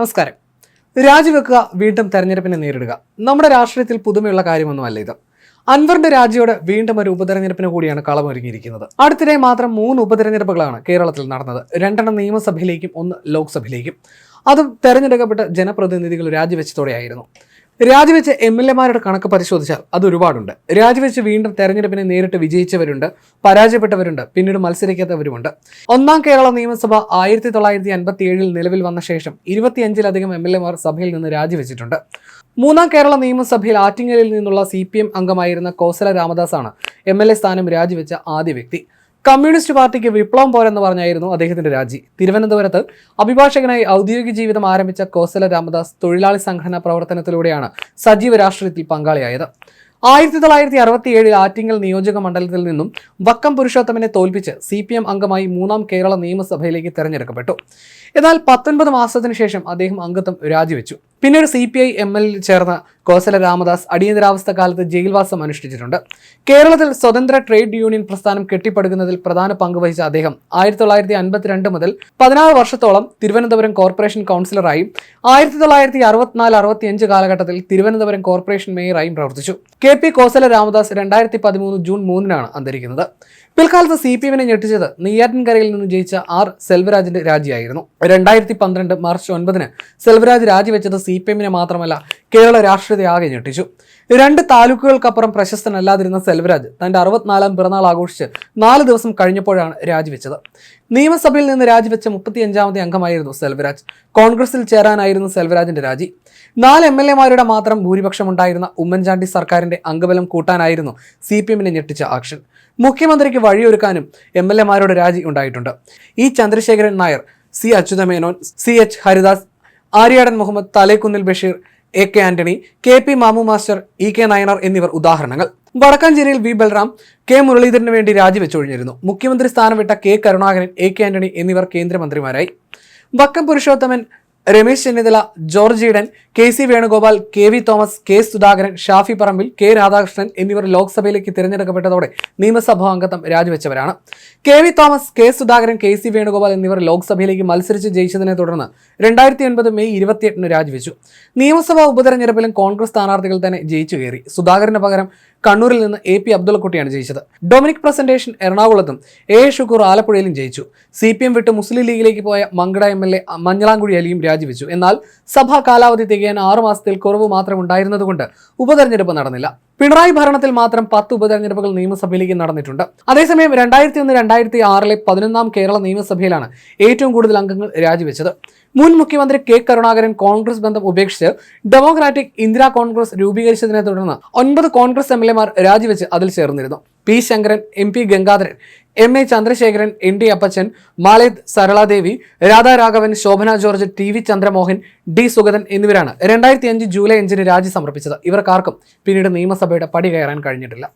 നമസ്കാരം. രാജിവെക്കുക വീണ്ടും തെരഞ്ഞെടുപ്പിനെ നേരിടുക. നമ്മുടെ രാഷ്ട്രീയത്തിൽ പുതുമയുള്ള കാര്യമൊന്നുമല്ല ഇത്. അൻവറിന്റെ രാജിയോട് വീണ്ടും ഒരു ഉപതെരഞ്ഞെടുപ്പിന് കൂടിയാണ് കളമൊരുങ്ങിയിരിക്കുന്നത്. അടുത്തിടെ മാത്രം മൂന്ന് ഉപതെരഞ്ഞെടുപ്പുകളാണ് കേരളത്തിൽ നടന്നത്. രണ്ടെണ്ണം നിയമസഭയിലേക്കും ഒന്ന് ലോക്സഭയിലേക്കും. അതും തെരഞ്ഞെടുക്കപ്പെട്ട ജനപ്രതിനിധികൾ രാജിവെച്ചതോടെയായിരുന്നു. രാജിവെച്ച എം എൽ എമാരുടെ കണക്ക് പരിശോധിച്ചാൽ അത് ഒരുപാടുണ്ട് രാജിവെച്ച് വീണ്ടും തെരഞ്ഞെടുപ്പിനെ നേരിട്ട് വിജയിച്ചവരുണ്ട് പരാജയപ്പെട്ടവരുണ്ട് പിന്നീട് മത്സരിക്കാത്തവരുമുണ്ട്. ഒന്നാം കേരള നിയമസഭ ആയിരത്തി തൊള്ളായിരത്തി അൻപത്തി ഏഴിൽ നിലവിൽ വന്ന ശേഷം ഇരുപത്തിയഞ്ചിലധികം എം എൽ എമാർ സഭയിൽ നിന്ന് രാജിവെച്ചിട്ടുണ്ട്. മൂന്നാം കേരള നിയമസഭയിൽ ആറ്റിങ്ങലിൽ നിന്നുള്ള സി പി എം അംഗമായിരുന്ന കോസല രാമദാസാണ് എം എൽ എ സ്ഥാനം രാജിവെച്ച ആദ്യ വ്യക്തി. കമ്മ്യൂണിസ്റ്റ് പാർട്ടിക്ക് വിപ്ലവം പോരെന്ന് പറഞ്ഞായിരുന്നു അദ്ദേഹത്തിന്റെ രാജി. തിരുവനന്തപുരത്ത് അഭിഭാഷകനായി ഔദ്യോഗിക ജീവിതം ആരംഭിച്ച കോസല രാമദാസ് തൊഴിലാളി സംഘടനാ പ്രവർത്തനത്തിലൂടെയാണ് സജീവ രാഷ്ട്രീയത്തിൽ പങ്കാളിയായത്. ആയിരത്തി തൊള്ളായിരത്തി അറുപത്തി ഏഴിൽ ആറ്റിങ്ങൽ നിയോജക മണ്ഡലത്തിൽ നിന്നും വക്കം പുരുഷോത്തമനെ തോൽപ്പിച്ച് സി പി എം അംഗമായി മൂന്നാം കേരള നിയമസഭയിലേക്ക് തെരഞ്ഞെടുക്കപ്പെട്ടു. എന്നാൽ പത്തൊൻപത് മാസത്തിനു ശേഷം അദ്ദേഹം അംഗത്വം രാജിവെച്ചു. പിന്നീട് C P I M L ചേർന്ന കോസല രാമദാസ് അടിയന്തരാവസ്ഥ കാലത്ത് ജയിൽവാസം അനുഷ്ഠിച്ചിട്ടുണ്ട്. കേരളത്തിൽ സ്വതന്ത്ര ട്രേഡ് യൂണിയൻ പ്രസ്ഥാനം കെട്ടിപ്പടുക്കുന്നതിൽ പ്രധാന പങ്ക് വഹിച്ച അദ്ദേഹം ആയിരത്തി തൊള്ളായിരത്തി അൻപത്തിരണ്ട് മുതൽ പതിനാറ് വർഷത്തോളം തിരുവനന്തപുരം കോർപ്പറേഷൻ കൗൺസിലറായും ആയിരത്തി തൊള്ളായിരത്തി അറുപത്തിനാല് അറുപത്തിയഞ്ച് കാലഘട്ടത്തിൽ തിരുവനന്തപുരം കോർപ്പറേഷൻ മേയറായും പ്രവർത്തിച്ചു. കെ പി കോസല രാമദാസ് രണ്ടായിരത്തി പതിമൂന്ന് ജൂൺ മൂന്നിനാണ് അന്തരിക്കുന്നത്. പിൽക്കാലത്ത് സി പി എമ്മിനെ ഞെട്ടിച്ചത് നെയ്യാറ്റിൻകരയിൽ നിന്ന് ജയിച്ച ആർ സെൽവരാജിന്റെ രാജിയായിരുന്നു. രണ്ടായിരത്തി പന്ത്രണ്ട് മാർച്ച് ഒൻപതിന് സെൽവരാജ് രാജിവെച്ചത് സി പി എമ്മിനെ മാത്രമല്ല കേരള രാഷ്ട്രീയത്തെ ആകെ ഞെട്ടിച്ചു. രണ്ട് താലൂക്കുകൾക്കപ്പുറം പ്രശസ്തനല്ലാതിരുന്ന സെൽവരാജ് തന്റെ അറുപത്തിനാലാം പിറന്നാൾ ആഘോഷിച്ച് നാല് ദിവസം കഴിഞ്ഞപ്പോഴാണ് രാജിവെച്ചത്. നിയമസഭയിൽ നിന്ന് രാജിവെച്ച മുപ്പത്തിയഞ്ചാമത്തെ അംഗമായിരുന്നു സെൽവരാജ്. കോൺഗ്രസിൽ ചേരാനായിരുന്നു സെൽവരാജിന്റെ രാജി. നാല് എം എൽ എമാരുടെ മാത്രം ഭൂരിപക്ഷം ഉണ്ടായിരുന്ന ഉമ്മൻചാണ്ടി സർക്കാരിന്റെ അംഗബലം കൂട്ടാനായിരുന്നു സി പി എമ്മിനെ ഞെട്ടിച്ച ആക്ഷൻ. മുഖ്യമന്ത്രിക്ക് വഴിയൊരുക്കാനും എം എൽ എമാരുടെ രാജി ഉണ്ടായിട്ടുണ്ട്. E Chandrasekharan Nair C Achuthamenon C H Haridas Aryadan Muhammad Thalekunnil Basheer A K Antony K P Mamu master E K Nayanar എന്നിവർ ഉദാഹരണങ്ങൾ. വടക്കാഞ്ചേരിയിൽ വി ബൽറാം കെ മുരളീധരന് വേണ്ടി രാജിവെച്ചൊഴിഞ്ഞിരുന്നു മുഖ്യമന്ത്രി സ്ഥാനം വിട്ട K Karunakaran A K Antony എന്നിവർ കേന്ദ്രമന്ത്രിമാരായി. Vakkom Purushothaman Ramesh Chennithala George Eden K C Venugopal K V Thomas K Sudhakaran Shafi Parambil K Radhakrishnan എന്നിവർ ലോക്സഭയിലേക്ക് തിരഞ്ഞെടുക്കപ്പെട്ടതോടെ നിയമസഭാ അംഗത്വം രാജിവെച്ചവരാണ്. K V Thomas K Sudhakaran K C Venugopal എന്നിവർ ലോക്സഭയിലേക്ക് മത്സരിച്ച് ജയിച്ചതിനെ തുടർന്ന് രണ്ടായിരത്തി ഒൻപത് മെയ് ഇരുപത്തിയെട്ടിന് രാജിവെച്ചു. നിയമസഭാ ഉപതെരഞ്ഞെടുപ്പിലും കോൺഗ്രസ് സ്ഥാനാർത്ഥികൾ തന്നെ ജയിച്ചു കയറി. സുധാകരന് പകരം കണ്ണൂരിൽ നിന്ന് എ പി അബ്ദുള്ളക്കുട്ടിയാണ് ജയിച്ചത്. ഡൊമിനിക് പ്രസന്റേഷൻ എറണാകുളത്തും എ ഷുക്കൂർ ആലപ്പുഴയിലും ജയിച്ചു. സി പി എം വിട്ട് മുസ്ലിം ലീഗിലേക്ക് പോയ Mankada M L A Manjalamkuzhi അലിയും രാജിവെച്ചു. എന്നാൽ സഭാ കാലാവധി തികയാൻ ആറു മാസത്തിൽ കുറവ് മാത്രം ഉണ്ടായിരുന്നതുകൊണ്ട് ഉപതെരഞ്ഞെടുപ്പ് നടന്നില്ല. പിണറായി ഭരണത്തിൽ മാത്രം പത്ത് ഉപതെരഞ്ഞെടുപ്പുകൾ നിയമസഭയിലേക്ക് നടന്നിട്ടുണ്ട്. അതേസമയം രണ്ടായിരത്തി ഒന്ന് രണ്ടായിരത്തി ആറിലെ പതിനൊന്നാം കേരള നിയമസഭയിലാണ് ഏറ്റവും കൂടുതൽ അംഗങ്ങൾ രാജിവെച്ചത്. മുൻ മുഖ്യമന്ത്രി കെ കരുണാകരൻ കോൺഗ്രസ് ബന്ധം ഉപേക്ഷിച്ച് ഡെമോക്രാറ്റിക് ഇന്ദിരാ കോൺഗ്രസ് രൂപീകരിച്ചതിനെ തുടർന്ന് ഒൻപത് കോൺഗ്രസ് എം എൽ എമാർ രാജിവെച്ച് അതിൽ ചേർന്നിരുന്നു. P Sankaran M P Gangadharan M A Chandrasekharan N D Appachan Malethu Saraladevi Radha Raghavan Shobhana George T V Chandramohan D Sugathan എന്നിവരാണ് രണ്ടായിരത്തി അഞ്ച് ജൂലൈ അഞ്ചിന് രാജി സമർപ്പിച്ചത്. ഇവർക്കാർക്കും പിന്നീട് നിയമസഭയുടെ പടി കയറാൻ കഴിഞ്ഞിട്ടില്ല.